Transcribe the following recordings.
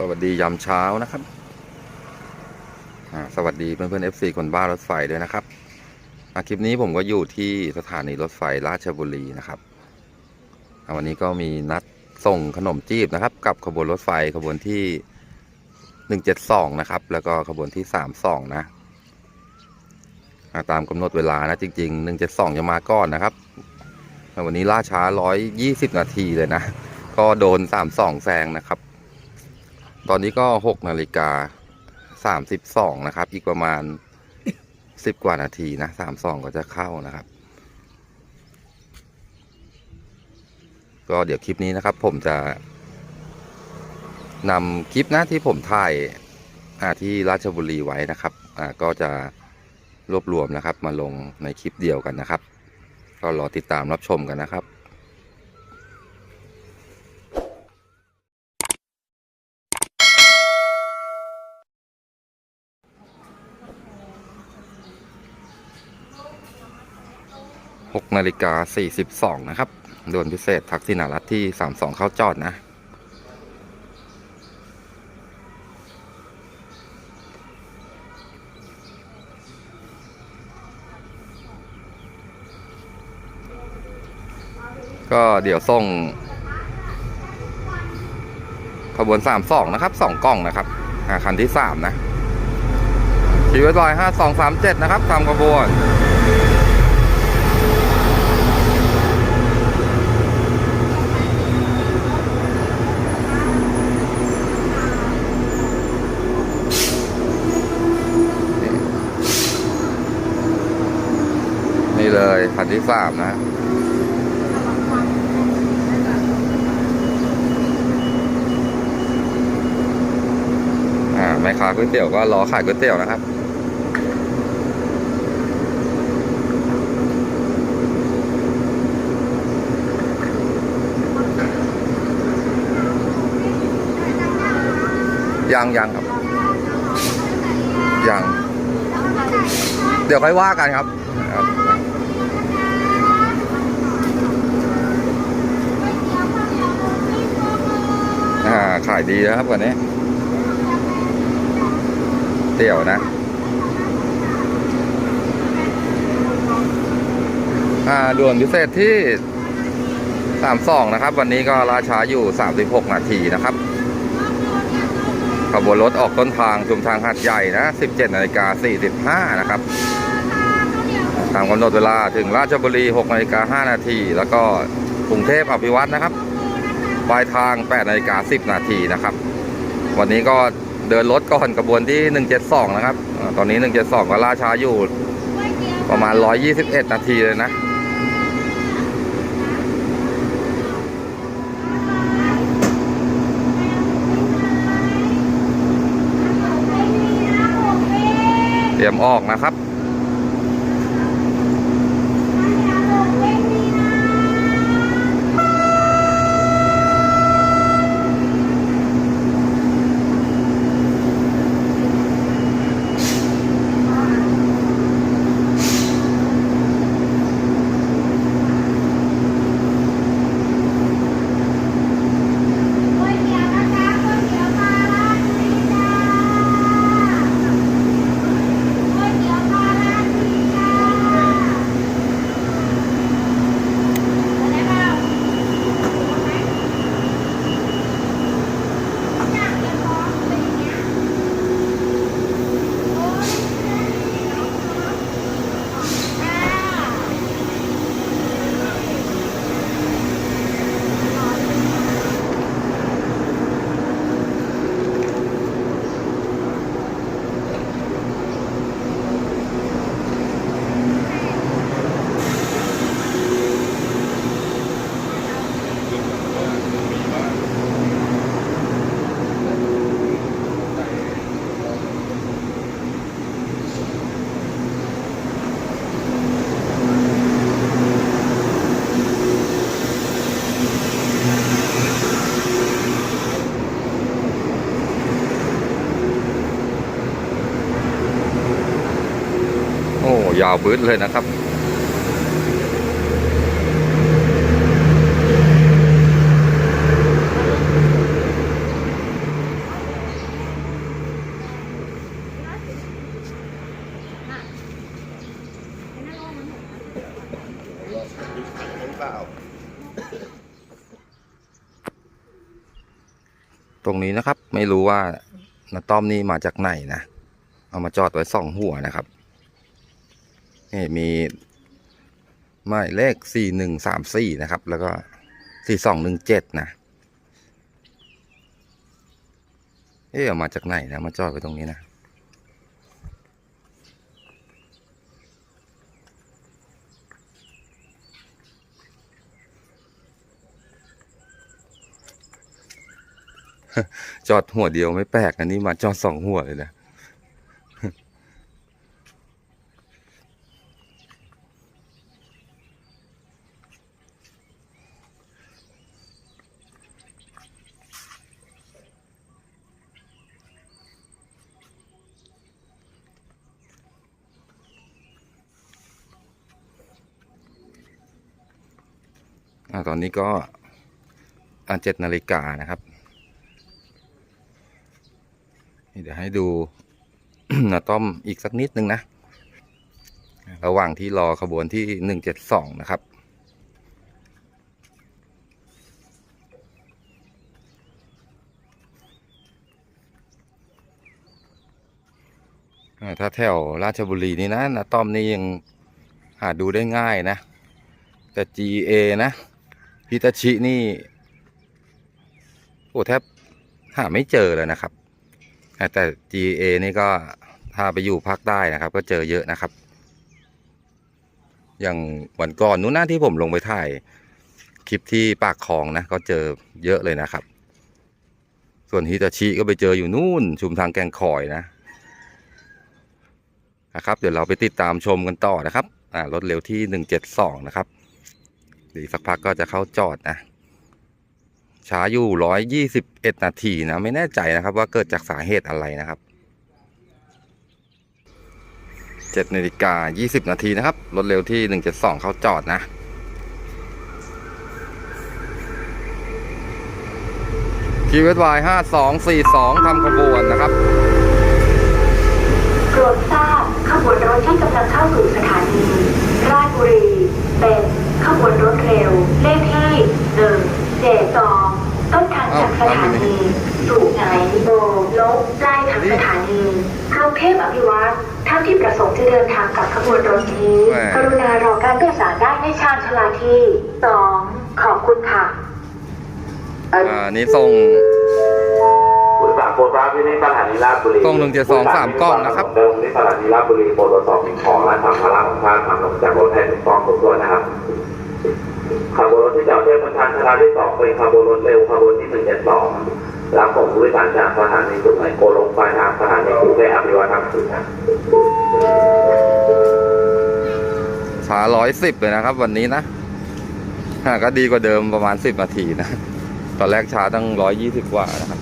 สวัสดียามเช้านะครับ สวัสดีเพื่อนเพื่อนเอฟซีคนบ้ารถไฟด้วยนะครับคลิปนี้ผมก็อยู่ที่สถานีรถไฟราชบุรีนะครับ วันนี้ก็มีนัดส่งขนมจีบนะครับ กับขบวนรถไฟขบวนที่หนึ่งเจ็ดสองนะครับ แล้วก็ขบวนที่สามสองนะ ตามกำหนดเวลานะจริงๆหนึ่งเจ็ดสองจะมาก่อนนะครับแต่วันนี้ล่าช้าร้อยยี่สิบนาทีเลยนะ ก็โดนสามสองแซงนะครับ ตอนนี้ก็หกนาฬิกาสามสิบสองนะครับ อีกประมาณสิบกว่านาทีนะสามสองก็จะเข้านะครับ ก็เดี๋ยวคลิปนี้นะครับ ผมจะนำคลิปนะที่ผมถ่ายที่ราชบุรีไว้นะครับก็จะรวบรวมนะครับ มาลงในคลิปเดียวกันนะครับ ก็รอติดตามรับชมกันนะครับ 6นาฬิกา42 นะครับด่วนพิเศษทักษิณารัฐที่ 32 เข้าจอดนะ ก็เดี๋ยวส่งขบวน 32 นะครับ 2 กล่องนะครับคันที่ 3 นะชีวิตลอย5237 นะครับตามขบวน คันที่สามนะอ่าแม่ค้าก๋วยเตี๋ยวก็รอขายก๋วยเตี๋ยวนะครับยังยังครับยังเดี๋ยวค่อยว่ากันครับครับ อ่ายดีนะครับวันนี้เตี๋ยวนะอ่าด่วนพิเศษที่32นะครับ วันนี้ก็ราช้าอยู่36นาทีนะครับขบวนรถออกต้นทางชุมทางหัดใหญ่นะ17นาฬิกา45นะครับตามกำหนดเวลาถึงราชบุรี6นาฬิกา5นาทีแล้วก็กรุงเทพอภิวัตนะครับ ปลายทาง8นาฬิกา10 นาทีนะครับ วันนี้ก็เดินรถก่อนกระบวนที่ 172 นะครับ ตอนนี้ 172 ก็ล่าช้าอยู่ประมาณ 121 นาทีเลยนะเตรียมออกนะครับาวบื้นเลยนะครับ ตรงนี้นะครับไม่รู้ว่านาต้อมนี่มาจากไหนนะ เอามาจอดไว้สองหัวนะครับ นี่มีหมายเลขสี่หนึ่งสามสี่นะครับ แล้วก็สี่สองหนึ่งเจ็ดนะเอ๊ะเอมาจากไหนนะมาจอดไว้ตรงนี้นะจอดหัวเดียวไม่แปลกอันนี้มาจอดสองหัวเลยนะ ตอนนี้ก็อ่าเจ็ดนาฬิกานะครับนี่เดี๋ยวให้ดูนาต้อมอีกสักนิดนึงนะ ระหว่างที่รอขบวนที่หนึ่งเจ็ดสองนะครับ ถ้าแถวราชบุรีนี่นะนาต้อมนี่ยังหาดูได้ง่ายนะ แต่ GA นะ พิตาชินี่ โอ้แทบหาไม่เจอเลยนะครับ แต่ GA นี่ก็ถ้าไปอยู่ภาคใต้นะครับ ก็เจอเยอะนะครับ อย่างวันก่อนนู้นนะที่ผมลงไปถ่าย คลิปที่ปากคลองนะ ก็เจอเยอะเลยนะครับ ส่วนฮิตาชิก็ไปเจออยู่นู่น ชุมทางแกงคอยนะนะครับ เดี๋ยวเราไปติดตามชมกันต่อนะครับรถเร็วที่หนึ่งเจ็ดสองนะครับ ดีสักพักก็จะเข้าจอดนะช้าอยู่ร้อยยี่สิบเอ็ดนาทีนะไม่แน่ใจนะครับ ว่าเกิดจากสาเหตุอะไรนะครับเจ็ดนาฬิกายี่สิบนาทีนะครับรถเร็วที่หนึ่งเจ็ดสองเขาจอดนะคีเวสวายห้าสองสี่สองทำขบวนนะครับโปรดทราบขบวนรถที่กำลังเข้าสู่สถานี ราชบุรี เป็น ขบวนรถเร็ว เลขที่หนึ่งเจ็ดสองต้นทางจากสถานีสู่ไหนโบลบปลายทางสถานีกรุงเทพอภิวัตท่านที่ประสงค์จะเดินทางกับขบวนรถนี้แหม่กรุณารอการโดยสารได้ในชานชาลาที่สองขอบคุณค่ะอ่านี่ส่งผู้โดย สารโปรดทราบที่นี่สถานีราชบุรีกล้อง172 3กล้องนะครับ เดิมที่สถานีราชบุรีโปรดตรวจสอบสิ่งของและสัมภาระของท่านนำลงจากรถให้ถูกต้องครบถ้วนนะครับขบวนรถที่จะเทียบบนทางชาลาที่สองเป็นขบวนรถเร็วขบวนที่หนึ่งเจ็ดสองรับส่งผู้โดยสารจากสถานีสุไหงโกลกปลายทางสถานีกรุงเทพอภิวัฒน์ครับช้าร้อยสิบเลยนะครับ วันนี้นะอ่าก็ดีกว่าเดิมประมาณสิบนาทีนะ ตอนแรกช้าตั้งร้อยยี่สิบกว่านะครับ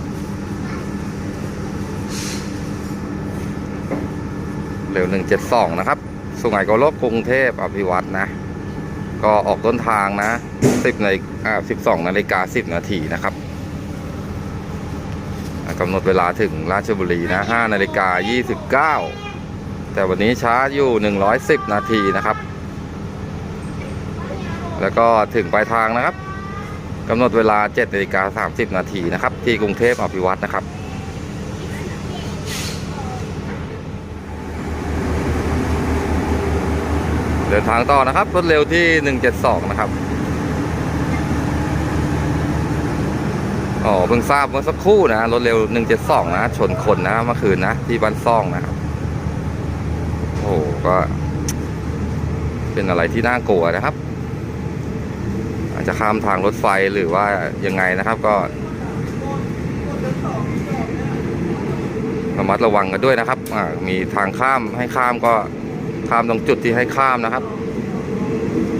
เร็วหนึ่งเจ็ดสองนะครับ สุไหงโกลกกรุงเทพอภิวัตนะ ก็ออกต้นทางนะสิบในอ่าสิบสองนาฬิกาสิบนาทีนะครับกำหนดเวลาถึงราชบุรีนะห้านาฬิกายี่สิบเก้าแต่วันนี้ช้าอยู่หนึ่งร้อยสิบนาทีนะครับ แล้วก็ถึงปลายทางนะครับกำหนดเวลา7นาฬิกา30 นาทีนะครับ ที่กรุงเทพอภิวัตนะครับ ดินทางต่อนะครับ รถเร็วที่ 172 นะครับ อ๋อ เพิ่งทราบเมื่อสักครู่นะ รถเร็ว 172 นะ ชนคนนะ เมื่อคืนนะ ที่บ้านซ่องนะครับ โอ้โหก็ เป็นอะไรที่น่ากลัวนะครับ อาจจะข้ามทางรถไฟหรือว่ายังไงนะครับ ก็ ระมัดระวังกันด้วยนะครับ มีทางข้ามให้ข้ามก็ ข้ามตรงจุดที่ให้ข้ามนะครับ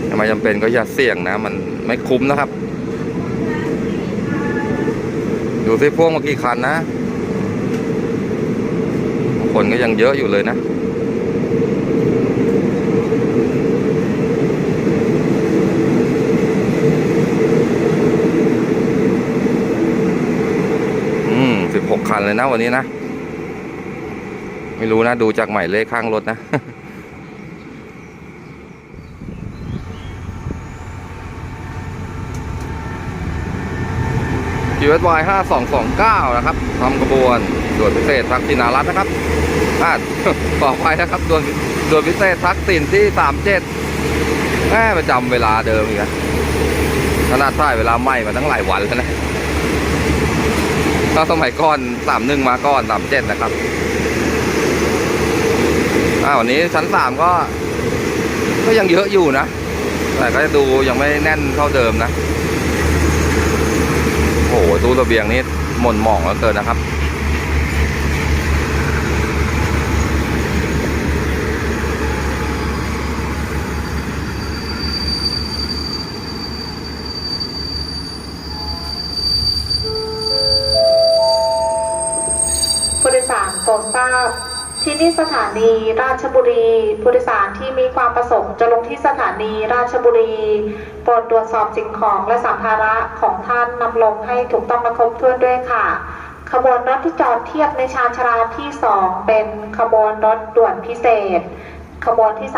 ถ้าไมจำเป็นก็อย่าเสี่ยงนะ มันไม่คุ้มนะครับ ดูซิพ่วงมากี่คันนะ คนก็ยังเยอะอยู่เลยนะอืมสิบหกคันเลยนะวันนี้นะ ไม่รู้นะ ดูจากหมายเลขข้างรถนะ ชีวิตวายห้าสองสองเก้านะครับทำกระบวนด่วนพิเศษทักษิณารัตนะครับอ่าขอไปนะครับด่วนด่วนพิเศษทักษิณที่สามเจ็ดแม่ประจำเวลาเดิมอีกนะขนาดถ่ายเวลาไหม้มาตั้งหลายวันแล้วนะถ้าสมัยก่อนสามหนึ่งมาก่อนสามเจ็ดนะครับอ่าวันนี้ชั้นสามก็ ก็ยังเยอะอยู่นะ แต่ก็จะดูยังไม่แน่นเท่าเดิมนะ ตู้ระเบียงนี้หม่นหมองแล้วเกินนะครับ ผู้โดยสารโปรดทราบที่นี่สถานีราชบุรี ผู้โดยสารที่มีความประสงค์จะลงที่สถานีราชบุรี โปรดตรวจสอบสิ่งของและสัมภาระของท่านนำลงให้ถูกต้องและครบถ้วนด้วยค่ะ ขบวนรถที่จอดเทียบในชานชาลาที่ 2 เป็นขบวนรถด่วนพิเศษ ขบวนที่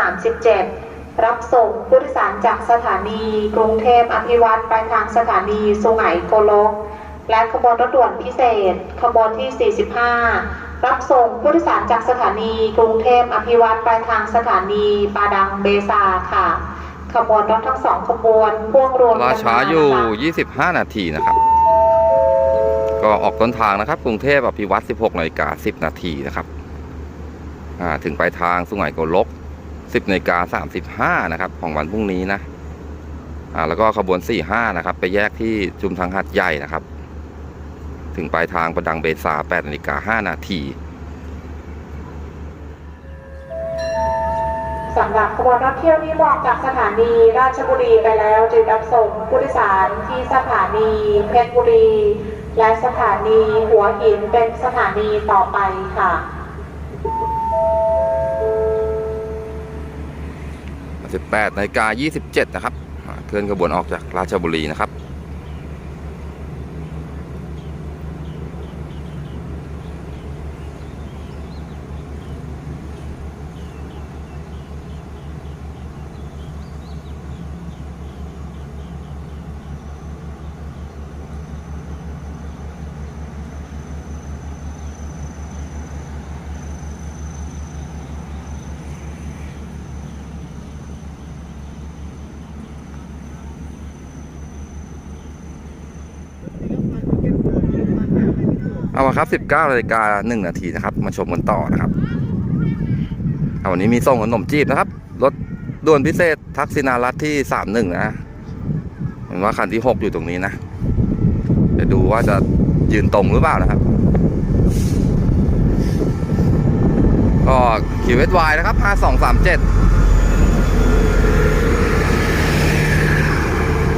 37 รับส่งผู้โดยสารจากสถานี กรุงเทพอภิวัตรไปทางสถานีสุไหงโกลก และขบวนรถด่วนพิเศษ ขบวนที่ 45รับส่งผู้โดยสารจากสถานีกรุงเทพอภิวัตรไปทางสถานีปาดังเบซาค่ะ ขบวนรถทั้งสองขบวนพ่วงรวมรากันช้ามาอยู่นะคะ25 นาทีนะครับ ก็ออกต้นทางนะครับ กรุงเทพอภิวัตร16นาฬิกา10 นาทีนะครับอ่าถึงปลายทางสุไหงโกลก 10นาฬิกา35 นะครับ ของวันพรุ่งนี้นะอ่าแล้วก็ขบวน 45 นะครับ ไปแยกที่ชุมทางหัดใหญ่นะครับ ถึงปลายทางประดังเบซา8นาฬิกา5นาที สำหรับขบวนรถเที่ยวนี้ออกจากสถานีราชบุรีไปแล้วจึงรับส่งผู้โดยสารที่สถานีเพชรบุรี และสถานีหัวหินเป็นสถานีต่อไปค่ะ18นาฬิกา27 นะครับ เคลื่อนขบวนออกจากราชบุรีนะครับ เอาครับ 19นาฬิกา1นาทีนะครับ มาชมกันต่อนะครับวันนี้มีส่งขนมจีบนะครับ รถด่วนพิเศษทักษิณารัตที่ 31 นะ เห็นว่าคันที่ 6 อยู่ตรงนี้นะเดี๋ยวดูว่าจะยืนตรงหรือเปล่านะครับ ก็คิวเอสวนะครับ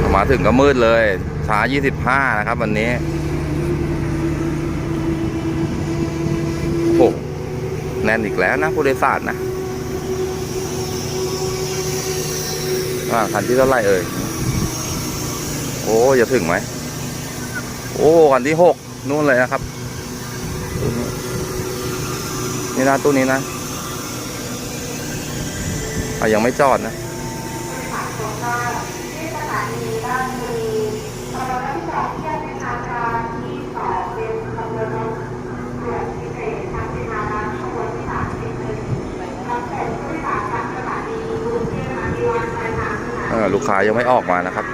5237 มาถึงก็มืดเลยช้า25 นะครับวันนี้ โอ้โหแน่นอีกแล้วนะผู้โดยสารนะว่าคันที่เท่าไหร่เอ่ยโอ้จะถึงไหมโอ้คันที่หกนู่นเลยนะครับ นี่นะตู้นี้นะอะยังไม่จอดนะที่สถานีราชบุรีขบวนรถที่จอด ลูกค้ายังไม่ออกมานะครับ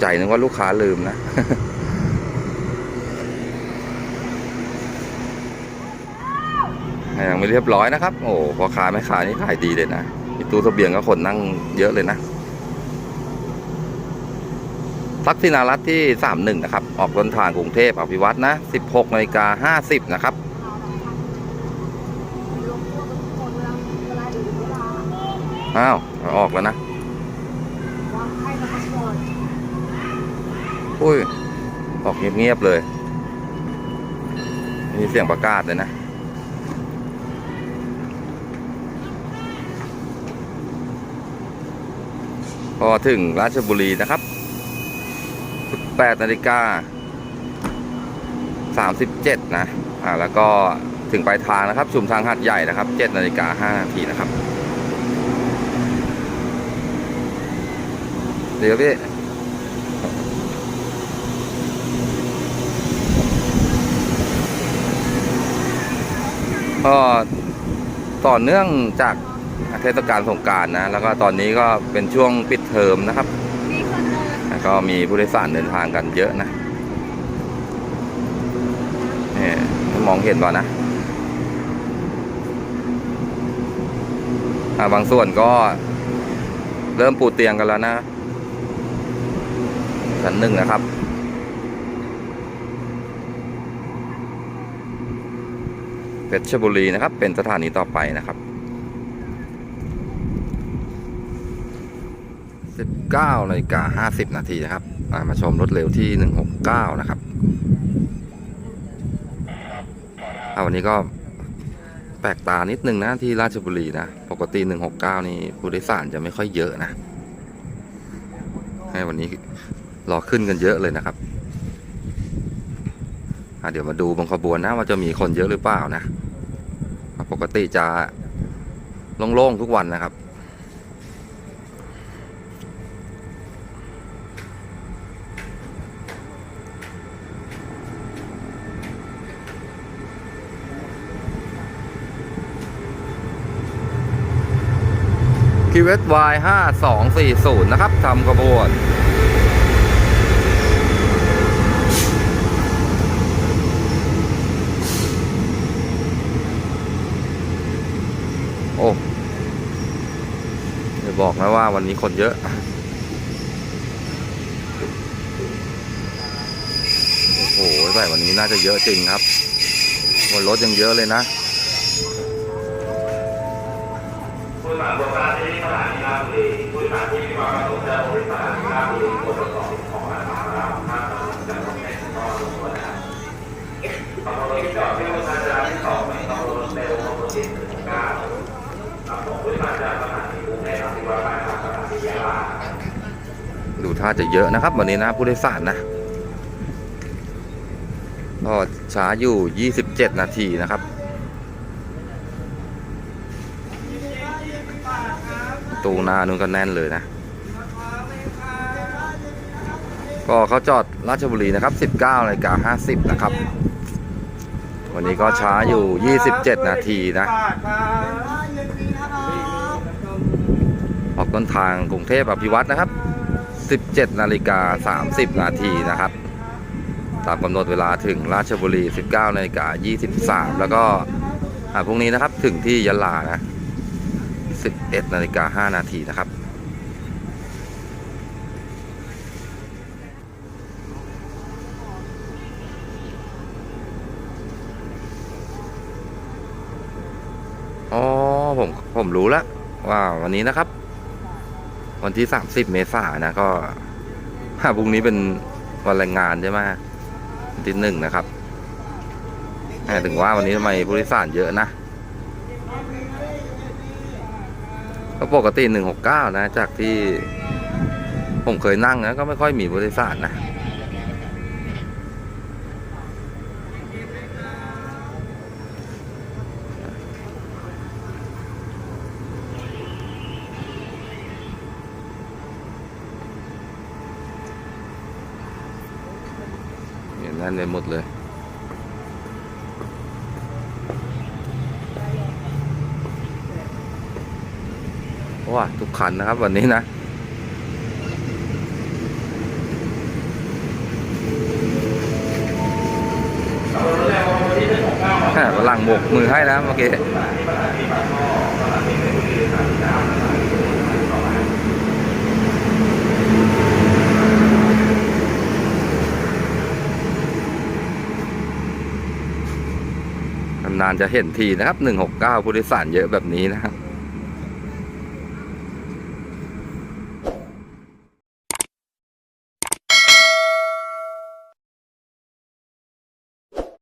ใจนึกว่าลูกค้าลืมนะ ยังไม่เรียบร้อยนะครับ โอ้พอค้าแม่ค้านี่ขายดีเลยนะมีตู้เสบียงก็คนนั่งเยอะเลยนะทักษิณารัตที่สามหนึ่งนะครับ ออกเดินทางกรุงเทพอภิวัตนะสิบหกนาฬิกาห้าสิบนะครับ อ้าว ออกแล้วนะ อุ้ยออกเงียบๆเลย มีเสียงประกาศเลยนะพอถึงราชบุรีนะครับ 8นาฬิกา 37 นะ อ่า แล้วก็ถึงปลายทางนะครับ ชุมทางหัดใหญ่นะครับ 7นาฬิกา5นาทีนะครับ เดี๋ยวพี่ ก็ต่อเนื่องจากเทศกาลสงกรารนะ แล้วก็ตอนนี้ก็เป็นช่วงปิดเทอมนะครับมีคนเดินแล้วก็มีผู้โดยสารเดินทางกันเยอะนะนี่มองเห็นป่ะนะอ่าบางส่วนก็เริ่มปูเตียงกันแล้วนะชั้นหนึ่งนะครับ เพชรบุรีนะครับ เป็นสถานีต่อไปนะครับ 19นาฬิกา50 นาทีนะครับ มาชมรถเร็วที่ 169 นะครับวันนี้ก็แปลกตานิดนึงนะที่ราชบุรีนะ ปกติ 169 นี่ผู้โดยสารจะไม่ค่อยเยอะนะ ให้วันนี้รอขึ้นกันเยอะเลยนะครับเดี๋ยวมาดูบนขบวนนะว่าจะมีคนเยอะหรือเปล่านะ ปกติจะโล่งๆทุกวันนะครับคิวเวายห้าสองสี่ศูนย์นะครับทำกระบวน โอ้จะ บอกนะว่าวันนี้คนเยอะ โอ้โหใส่วันนี้น่าจะเยอะจริงครับบนรถยังเยอะเลยนะผู้โดยสารบนสถานีสถานีราชบุรีผู้สารที่มีความประสงค์จะบริสถานีราชบุรีบนรถสอง ท่าจะเยอะนะครับ วันนี้นะผู้โดยสารนะก็ช้าอยู่ 27 นาทีนะครับ ตูหน้านู้นก็แน่นเลยนะ ก็เขาจอดราชบุรีนะครับ 19นาฬิกา50 นะครับ วันนี้ก็ช้าอยู่ 27 นาทีนะออกต้นทางกรุงเทพอภิวัตนะครับ 17นาฬิกา30 นาทีนะครับ ตามกำหนดเวลาถึงราชบุรี 19นาฬิกา23 แล้วก็พรุ่งนี้นะครับถึงที่ยะลานะ 11นาฬิกา5นาทีนะครับอ๋อผมผมรู้แล้วว่าวันนี้นะครับ วันที่ 30 เมษายนนะก็พรุ่งนี้เป็นวันแรงงานใช่ไหมวันที่หนึ่งนะครับถึงว่าวันนี้ทำไมผู้โดยสารเยอะนะก็ปกติ 169 นะ จากที่ผมเคยนั่งนะก็ไม่ค่อยมีผู้โดยสารนะ เห็นนั่นเลยหมดเลยว้าทุกคันนะครับวันนี้นะแหมฝรั่งโบกมือให้แล้วเมื่อกี้ นานๆจะเห็นทีนะครับ 169ผู้โดยสารเยอะแบบนี้นะครับ